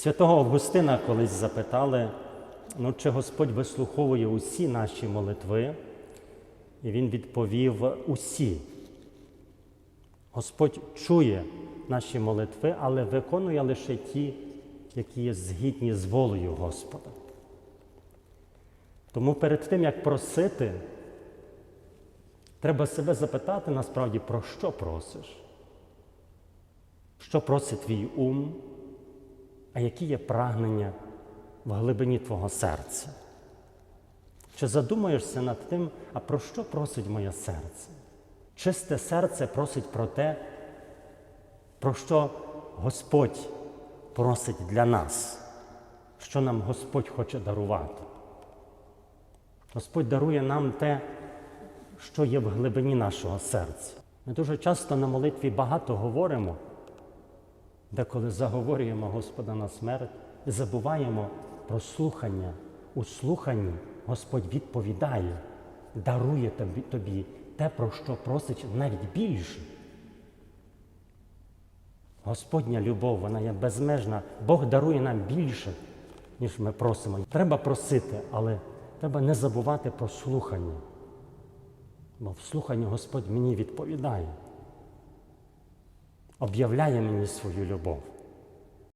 Святого Августина колись запитали, ну, чи Господь вислуховує усі наші молитви, і він відповів усі. Господь чує наші молитви, але виконує лише ті, які є згідні з волею Господа. Тому перед тим, як просити, треба себе запитати насправді, про що просиш? Що просить твій ум, а які є прагнення в глибині твого серця? Чи задумаєшся над тим, а про що просить моє серце? Чисте серце просить про те, про що Господь просить для нас, що нам Господь хоче дарувати. Господь дарує нам те, що є в глибині нашого серця. Ми дуже часто на молитві багато говоримо, деколи заговорюємо Господа на смерть і забуваємо про слухання. У слуханні Господь відповідає, дарує тобі, те, про що просить навіть більше. Господня любов, вона є безмежна. Бог дарує нам більше, ніж ми просимо. Треба просити, але треба не забувати про слухання. Бо в слуханні Господь мені відповідає, об'являє мені свою любов.